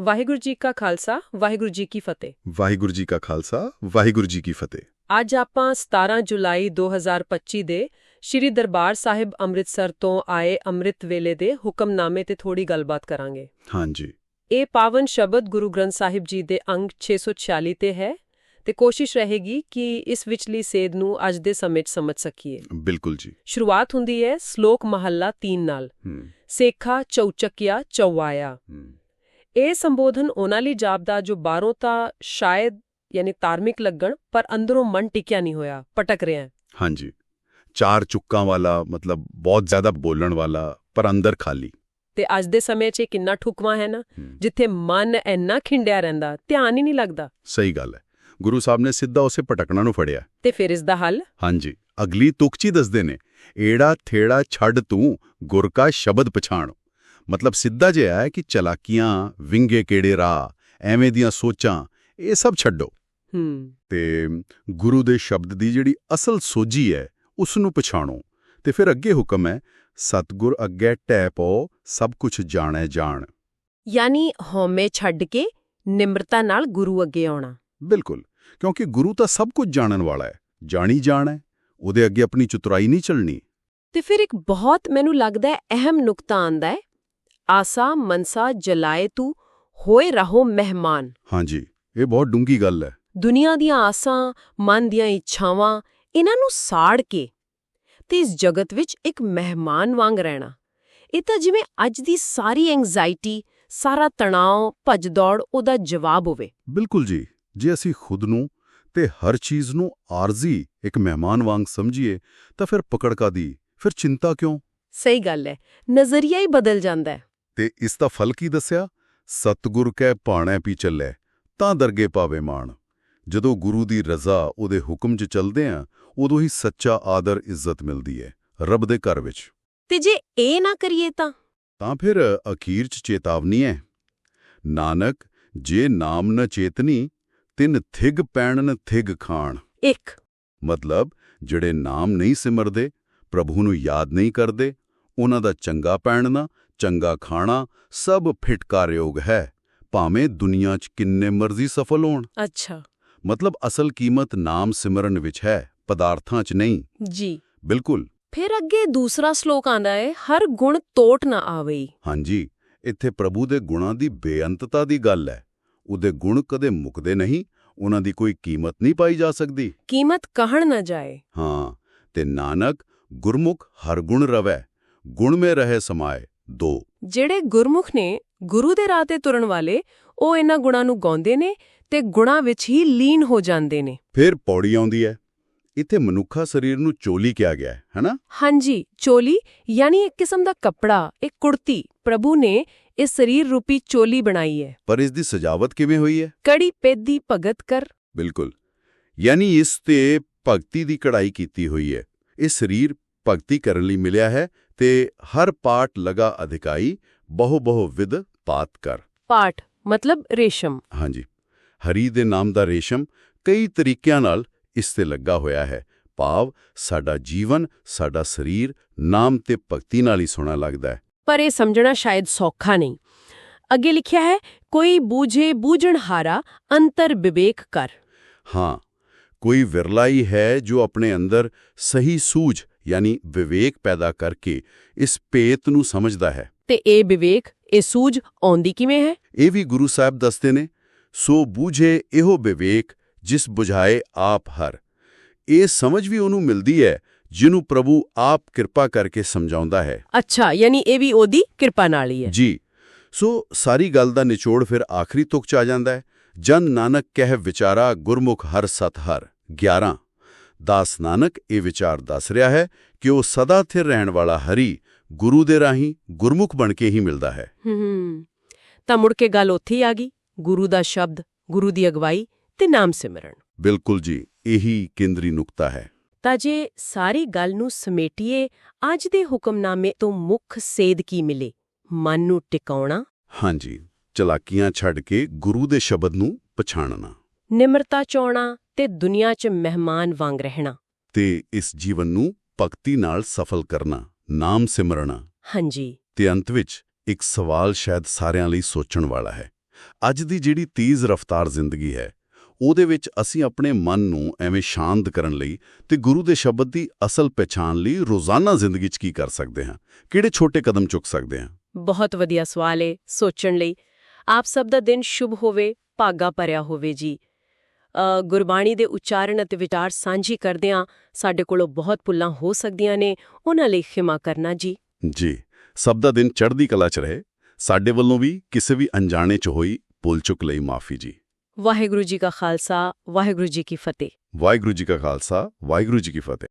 ਵਾਹਿਗੁਰੂ ਜੀ ਕਾ ਖਾਲਸਾ ਵਾਹਿਗੁਰੂ ਜੀ ਕੀ ਫਤਿਹ। ਵਾਹਿਗੁਰੂ ਜੀ ਕਾ ਖਾਲਸਾ ਵਾਹਿਗੁਰੂ ਜੀ ਕੀ ਫਤਿਹ। ਅੱਜ ਆਪਾਂ 17 ਜੁਲਾਈ 2025 ਦੇ ਸ਼੍ਰੀ ਦਰਬਾਰ ਸਾਹਿਬ ਅੰਮ੍ਰਿਤਸਰ ਤੋਂ ਆਏ ਅੰਮ੍ਰਿਤ ਵੇਲੇ ਦੇ ਹੁਕਮਨਾਮੇ ਤੇ ਥੋੜੀ ਗੱਲਬਾਤ ਕਰਾਂਗੇ। ਹਾਂਜੀ। ਇਹ ਪਾਵਨ ਸ਼ਬਦ ਗੁਰੂ ਗ੍ਰੰਥ ਸਾਹਿਬ ਜੀ ਦੇ ਅੰਗ 646 ਤੇ ਹੈ ਤੇ ਕੋਸ਼ਿਸ਼ ਰਹੇਗੀ ਕਿ ਇਸ ਵਿਚਲੀ ਸੇਧ ਨੂੰ ਅੱਜ ਦੇ ਸਮੇਂ 'ਚ ਸਮਝ ਸਕੀਏ। ਬਿਲਕੁਲ ਜੀ। ਸ਼ੁਰੂਆਤ ਹੁੰਦੀ ਹੈ ਸ਼ਲੋਕ ਮਹੱਲਾ 3 ਨਾਲ। ਸੇਖਾ ਚੌਚਕਿਆ ਚੌਵਾਇਆ ਇਹ ਸੰਬੋਧਨ ਉਹਨਾਂ ਲਈ ਜਾਪਦਾ ਜੋ ਬਾਹਰੋਂ ਤਾਂ ਸ਼ਾਇਦ ਯਾਨੀ ਧਾਰਮਿਕ ਲੱਗਣ ਪਰ ਅੰਦਰੋਂ ਮਨ ਟਿਕਿਆ ਨਹੀਂ ਹੋਇਆ ਪਟਕ ਰਿਹਾ। ਹਾਂਜੀ। ਚਾਰ ਚੁੱਕਾਂ ਵਾਲਾ ਮਤਲਬ ਬਹੁਤ ਜ਼ਿਆਦਾ ਬੋਲਣ ਵਾਲਾ ਪਰ ਅੰਦਰ ਖਾਲੀ। ਤੇ ਅੱਜ ਦੇ ਸਮੇਂ 'ਚ ਇਹ ਕਿੰਨਾ ਠੁਕਵਾ ਹੈ ਨਾ ਜਿੱਥੇ ਮਨ ਇੰਨਾ ਖਿੰਡਿਆ ਰਹਿੰਦਾ ਧਿਆਨ ਹੀ ਨਹੀਂ ਲੱਗਦਾ। ਸਹੀ ਗੱਲ ਹੈ। ਗੁਰੂ ਸਾਹਿਬ ਨੇ ਸਿੱਧਾ ਉਸੇ ਪਟਕਣਾ ਨੂੰ ਫੜਿਆ। ਤੇ ਫਿਰ ਇਸ ਦਾ ਹੱਲ? ਹਾਂਜੀ। ਅਗਲੀ ਤੁਕਚੀ ਦੱਸਦੇ ਨੇ ਏੜਾ ਥੇੜਾ ਛੱਡ ਤੂੰ ਗੁਰ ਕਾ ਸ਼ਬਦ ਪਛਾਣ। ਮਤਲਬ ਸਿੱਧਾ ਜਿਹਾ ਹੈ ਕਿ ਚਲਾਕੀਆਂ ਵਿੰਗੇ ਕਿਹੜੇ ਰਾਹ ਐਵੇਂ ਦੀਆਂ ਸੋਚਾਂ ਇਹ ਸਭ ਛੱਡੋ। ਹੂੰ। ਤੇ ਗੁਰੂ ਦੇ ਸ਼ਬਦ ਦੀ ਜਿਹੜੀ ਅਸਲ ਸੋਝੀ ਹੈ ਉਸ ਨੂੰ ਪਛਾਣੋ। ਤੇ ਫਿਰ ਅੱਗੇ ਹੁਕਮ ਹੈ ਸਤਗੁਰ ਅੱਗੇ ਟੈ ਪਓ ਸਭ ਕੁਝ ਜਾਣੈ ਜਾਣ। ਯਾਨੀ ਹਉਮੈ ਛੱਡ ਕੇ ਨਿਮਰਤਾ ਨਾਲ ਗੁਰੂ ਅੱਗੇ ਆਉਣਾ। ਬਿਲਕੁਲ ਕਿਉਂਕਿ ਗੁਰੂ ਤਾਂ ਸਭ ਕੁਝ ਜਾਣਨ ਵਾਲਾ ਹੈ ਜਾਣੀ ਜਾਣ ਹੈ ਉਹਦੇ ਅੱਗੇ ਆਪਣੀ ਚਤੁਰਾਈ ਨਹੀਂ ਚੱਲਣੀ। ਤੇ ਫਿਰ ਇੱਕ ਬਹੁਤ ਮੈਨੂੰ ਲੱਗਦਾ ਹੈ ਅਹਿਮ ਨੁਕਤਾ ਆਂਦਾ ਹੈ ਆਸਾ ਮਨਸਾ ਜਲਾਏ ਤੂੰ ਹੋਏ ਰਹੋ ਮਹਿਮਾਨ। ਹਾਂਜੀ ਇਹ ਬਹੁਤ ਡੂੰਗੀ ਗੱਲ ਹੈ। ਦੁਨੀਆ ਦੀਆਂ ਆਸਾਂ ਮਨ ਦੀਆਂ ਇੱਛਾਵਾਂ ਇਹਨਾਂ ਨੂੰ ਸਾੜ ਕੇ ਤੇ ਇਸ ਜਗਤ ਵਿੱਚ ਇੱਕ ਮਹਿਮਾਨ ਵਾਂਗ ਰਹਿਣਾ। ਇਹ ਤਾਂ ਜਿਵੇਂ ਅੱਜ ਦੀ ਸਾਰੀ ਐਂਗਜ਼ਾਇਟੀ ਸਾਰਾ ਤਣਾਅ ਭੱਜ ਦੌੜ ਉਹਦਾ ਜਵਾਬ ਹੋਵੇ। ਬਿਲਕੁਲ ਜੀ। ਜੇ ਅਸੀਂ ਖੁਦ ਨੂੰ ਤੇ ਹਰ ਚੀਜ਼ ਨੂੰ ਆਰਜ਼ੀ ਇੱਕ ਮਹਿਮਾਨ ਵਾਂਗ ਸਮਝੀਏ ਤਾਂ ਫਿਰ ਪਕੜ ਕਾਦੀ? ਫਿਰ ਚਿੰਤਾ ਕਿਉਂ? ਸਹੀ ਗੱਲ ਹੈ। ਨਜ਼ਰੀਆ ਹੀ ਬਦਲ ਜਾਂਦਾ ਹੈ। ਤੇ ਇਸ ਦਾ ਫਲ ਕੀ ਦੱਸਿਆ? ਸਤਗੁਰ ਕੈ ਭਾਣੈ ਪੀ ਚੱਲੇ ਤਾਂ ਦਰਗੇ ਪਾਵੇ ਮਾਣ। ਜਦੋਂ ਗੁਰੂ ਦੀ ਰਜ਼ਾ ਉਹਦੇ ਹੁਕਮ 'ਚ ਚੱਲਦੇ ਆ ਉਦੋਂ ਹੀ ਸੱਚਾ ਆਦਰ ਇੱਜ਼ਤ ਮਿਲਦੀ ਹੈ ਰੱਬ ਦੇ ਘਰ ਵਿੱਚ। ਤੇ ਜੇ ਇਹ ਨਾ ਕਰੀਏ ਤਾਂ? ਤਾਂ ਫਿਰ ਅਖੀਰ 'ਚ ਚੇਤਾਵਨੀ ਹੈ ਨਾਨਕ ਜੇ ਨਾਮ ਨ ਚੇਤਨੀ ਤਿਨ ਥਿਗ ਪੈਣਨ ਥਿਗ ਖਾਣ। ਇੱਕ। ਮਤਲਬ ਜਿਹੜੇ ਨਾਮ ਨਹੀਂ ਸਿਮਰਦੇ ਪ੍ਰਭੂ ਨੂੰ ਯਾਦ ਨਹੀਂ ਕਰਦੇ ਉਹਨਾਂ ਦਾ ਚੰਗਾ ਪੈਣਨਾ ਚੰਗਾ ਖਾਣਾ ਸਭ ਫਿਟਕਾਰਯੋਗ ਹੈ। ਭਾਵੇਂ ਦੁਨੀਆ 'ਚ ਕਿੰਨੇ ਮਰਜ਼ੀ ਸਫਲ ਹੋਣ। ਅੱਛਾ। ਮਤਲਬ ਅਸਲ ਕੀਮਤ ਨਾਮ ਸਿਮਰਨ ਵਿੱਚ ਹੈ ਪਦਾਰਥਾਂ 'ਚ ਨਹੀਂ। ਜੀ। ਬਿਲਕੁਲ। ਫਿਰ ਅੱਗੇ ਦੂਸਰਾ ਸ਼ਲੋਕ ਆਂਦਾ ਹੈ ਹਰ ਗੁਣ ਤੋਟ ਨਾ ਆਵੇ। ਹਾਂਜੀ ਇੱਥੇ ਪ੍ਰਭੂ ਦੇ ਗੁਣਾਂ ਦੀ ਬੇਅੰਤਤਾ ਦੀ ਗੱਲ ਹੈ। ਉਹਦੇ ਗੁਣ ਕਦੇ ਮੁੱਕਦੇ ਨਹੀਂ ਉਹਨਾਂ ਦੀ ਕੋਈ ਕੀਮਤ ਨਹੀਂ ਪਾਈ ਜਾ ਸਕਦੀ। ਕੀਮਤ ਕਹਣ ਨਾ ਜਾਏ। ਹਾਂ ਤੇ ਨਾਨਕ ਗੁਰਮੁਖ ਹਰ ਗੁਣ ਰਵੈ ਗੁਣ ਮੇ ਰਹੇ ਸਮਾਏ। ਦੋ। ਜਿਹੜੇ ਗੁਰਮੁਖ ਨੇ ਗੁਰੂ ਦੇ ਰਾਹ ਤੇ ਤੁਰਨ ਵਾਲੇ ਉਹ ਇਹਨਾਂ ਗੁਣਾਂ ਨੂੰ ਗਾਉਂਦੇ ਨੇ ਤੇ ਗੁਣਾਂ ਵਿੱਚ ਹੀ ਲੀਨ ਹੋ ਜਾਂਦੇ ਨੇ। ਫਿਰ ਪੌੜੀ ਆਉਂਦੀ ਹੈ। ਇੱਥੇ ਮਨੁੱਖਾ ਸਰੀਰ ਨੂੰ ਚੋਲੀ ਕਿਹਾ ਗਿਆ ਹੈ ਹੈਨਾ? ਹਾਂਜੀ ਚੋਲੀ ਯਾਨੀ ਇੱਕ ਕਿਸਮ ਦਾ ਕੱਪੜਾ ਇੱਕ ਕੁੜਤੀ। ਪ੍ਰਭੂ ਨੇ ਇਸ ਸਰੀਰ ਰੂਪੀ ਚੋਲੀ ਬਣਾਈ ਹੈ। ਪਰ ਇਸ ਦੀ ਸਜਾਵਟ ਕਿਵੇਂ ਹੋਈ ਹੈ? ਕੜੀ ਪੇਦੀ ਭਗਤ ਕਰ। ਬਿਲਕੁਲ। ਯਾਨੀ ਇਸ ਤੇ ਭਗਤੀ ਦੀ ਕਢਾਈ ਕੀਤੀ ਹੋਈ ਹੈ। ਇਹ ਸਰੀਰ ਭਗਤੀ ਕਰਨ ਲਈ ਮਿਲਿਆ ਹੈ ਤੇ ਹਰ ਪਾਠ ਲਗਾ ਅਧਿਕਾਈ ਬਹੁ ਬਹੁ ਵਿਦ ਪਾਤ ਕਰ। ਪਾਠ ਮਤਲਬ ਰੇਸ਼ਮ। ਹਾਂਜੀ। ਹਰੀ ਦੇ ਨਾਮ ਦਾ ਰੇਸ਼ਮ ਕਈ ਤਰੀਕਿਆਂ ਨਾਲ ਇਸ ਤੇ ਲੱਗਾ ਹੋਇਆ ਹੈ। ਭਾਵ ਸਾਡਾ ਜੀਵਨ ਸਾਡਾ ਸਰੀਰ ਨਾਮ ਤੇ ਭਗਤੀ ਨਾਲ ਹੀ ਸੋਹਣਾ ਲੱਗਦਾ ਹੈ। ਪਰ ਇਹ ਸਮਝਣਾ ਸ਼ਾਇਦ ਸੌਖਾ ਨਹੀਂ। ਅੱਗੇ ਲਿਖਿਆ ਹੈ ਕੋਈ ਬੂਝੇ ਬੂਝਣ ਹਾਰਾ ਅੰਤਰ ਵਿਵੇਕ ਕਰ। ਹਾਂ। ਕੋਈ ਵਿਰਲਾ ਹੀ ਹੈ ਜੋ ਆਪਣੇ ਅੰਦਰ ਸਹੀ ਸੂਝ ਯਾਨੀ ਵਿਵੇਕ ਪੈਦਾ ਕਰਕੇ ਇਸ ਭੇਤ ਨੂੰ ਸਮਝਦਾ ਹੈ। ਤੇ ਇਹ ਵਿਵੇਕ ਇਹ ਸੂਝ ਆਉਂਦੀ ਕਿਵੇਂ ਹੈ? ਇਹ ਵੀ ਗੁਰੂ ਸਾਹਿਬ ਦੱਸਦੇ ਨੇ ਸੋ ਬੂਝੇ ਇਹੋ ਵਿਵੇਕ ਜਿਸ 부ਝਾਏ ਆਪ ਹਰ। ਇਹ ਸਮਝ ਵੀ ਉਹਨੂੰ ਮਿਲਦੀ ਹੈ ਜਿਹਨੂੰ ਪ੍ਰਭੂ ਆਪ ਕਿਰਪਾ ਕਰਕੇ ਸਮਝਾਉਂਦਾ ਹੈ। ਅੱਛਾ ਯਾਨੀ ਇਹ ਵੀ ਉਹਦੀ ਕਿਰਪਾ ਨਾਲ ਹੀ ਹੈ। ਜੀ। ਸੋ ਸਾਰੀ ਗੱਲ ਦਾ ਨਿਚੋੜ ਫਿਰ ਆਖਰੀ ਤੁਕ ਚ ਆ ਜਾਂਦਾ ਹੈ ਜਨ ਨਾਨਕ ਕਹਿ ਵਿਚਾਰਾ ਗੁਰਮੁਖ ਹਰ ਸਤ ਹਰ 11 ਦਾਸ ਨਾਨਕ ਇਹ ਵਿਚਾਰ ਦੱਸ ਰਿਹਾ ਹੈ ਕਿ ਉਹ ਸਦਾ ਥਿਰ ਰਹਿਣ ਵਾਲਾ ਹਰੀ ਗੁਰੂ ਦੇ ਰਾਹੀਂ ਗੁਰਮੁਖ ਬਣ ਕੇ ਹੀ ਮਿਲਦਾ ਹੈ। ਹੂੰ ਤਾਂ ਮੁੜ ਕੇ ਗੱਲ ਉੱਥੇ ਆ ਗਈ ਗੁਰੂ ਦਾ ਸ਼ਬਦ ਗੁਰੂ ਦੀ ਅਗਵਾਈ ਤੇ ਨਾਮ ਸਿਮਰਨ। ਬਿਲਕੁਲ ਜੀ ਇਹੀ ਕੇਂਦਰੀ ਨੁਕਤਾ ਹੈ। ਤਾਂ ਜੇ ਸਾਰੀ ਗੱਲ ਨੂੰ ਸਮੇਟੀਏ ਅੱਜ ਦੇ ਹੁਕਮਨਾਮੇ ਤੋਂ ਮੁੱਖ ਸੇਧ ਕੀ ਮਿਲੇ? ਮਨ ਨੂੰ ਟਿਕਾਉਣਾ? ਹਾਂਜੀ ਚਲਾਕੀਆਂ ਛੱਡ ਕੇ ਗੁਰੂ ਦੇ ਸ਼ਬਦ ਨੂੰ ਪਛਾਣਨਾ। ਨਿਮਰਤਾ ਚਾਉਣਾ ਤੇ ਦੁਨੀਆ 'ਚ ਮਹਿਮਾਨ ਵਾਂਗ ਰਹਿਣਾ। ਤੇ ਇਸ ਜੀਵਨ ਨੂੰ ਭਗਤੀ ਨਾਲ ਸਫਲ ਕਰਨਾ ਨਾਮ ਸਿਮਰਨਾ ਹਾਂਜੀ। ਤੇ ਅੰਤ ਵਿੱਚ ਇੱਕ ਸਵਾਲ ਸ਼ਾਇਦ ਸਾਰਿਆਂ ਲਈ ਸੋਚਣ ਵਾਲਾ ਹੈ। ਅੱਜ ਦੀ ਜਿਹੜੀ ਤੇਜ਼ ਰਫ਼ਤਾਰ ਜ਼ਿੰਦਗੀ ਹੈ ਉਹਦੇ ਵਿੱਚ ਅਸੀਂ ਆਪਣੇ ਮਨ ਨੂੰ ਐਵੇਂ ਸ਼ਾਂਤ ਕਰਨ ਲਈ ਤੇ ਗੁਰੂ ਦੇ ਸ਼ਬਦ ਦੀ ਅਸਲ ਪਛਾਣ ਲਈ ਰੋਜ਼ਾਨਾ ਜ਼ਿੰਦਗੀ 'ਚ ਕੀ ਕਰ ਸਕਦੇ ਹਾਂ? ਕਿਹੜੇ ਛੋਟੇ ਕਦਮ ਚੁੱਕ ਸਕਦੇ ਹਾਂ? ਬਹੁਤ ਵਧੀਆ ਸਵਾਲ ਏ ਸੋਚਣ ਲਈ। ਆਪ ਸਭ ਦਾ ਦਿਨ ਸ਼ੁਭ ਹੋਵੇ ਭਾਗਾ ਭਰਿਆ ਹੋਵੇ ਜੀ। ਗੁਰਬਾਣੀ ਦੇ ਉਚਾਰਨ ਅਤੇ ਵਿਚਾਰ ਸਾਂਝੀ ਕਰਦਿਆਂ ਸਾਡੇ ਕੋਲੋਂ ਬਹੁਤ ਭੁੱਲਾਂ ਹੋ ਸਕਦੀਆਂ ਨੇ। ਉਹਨਾਂ ਲਈ ਖਿਮਾ ਕਰਨਾ ਜੀ। ਜੀ ਸਭ ਦਾ ਦਿਨ ਚੜ੍ਹਦੀ ਕਲਾ 'ਚ ਰਹੇ। ਸਾਡੇ ਵੱਲੋਂ ਵੀ ਕਿਸੇ ਵੀ ਅਣਜਾਣੇ 'ਚ ਹੋਈ ਭੁੱਲ ਚੁੱਕ ਲਈ ਮਾਫੀ ਜੀ। ਵਾਹਿਗੁਰੂ ਜੀ ਕਾ ਖਾਲਸਾ ਵਾਹਿਗੁਰੂ ਜੀ ਕੀ ਫਤਿਹ। ਵਾਹਿਗੁਰੂ ਜੀ ਕਾ ਖਾਲਸਾ ਵਾਹਿਗੁਰੂ ਜੀ ਕੀ ਫਤਿਹ।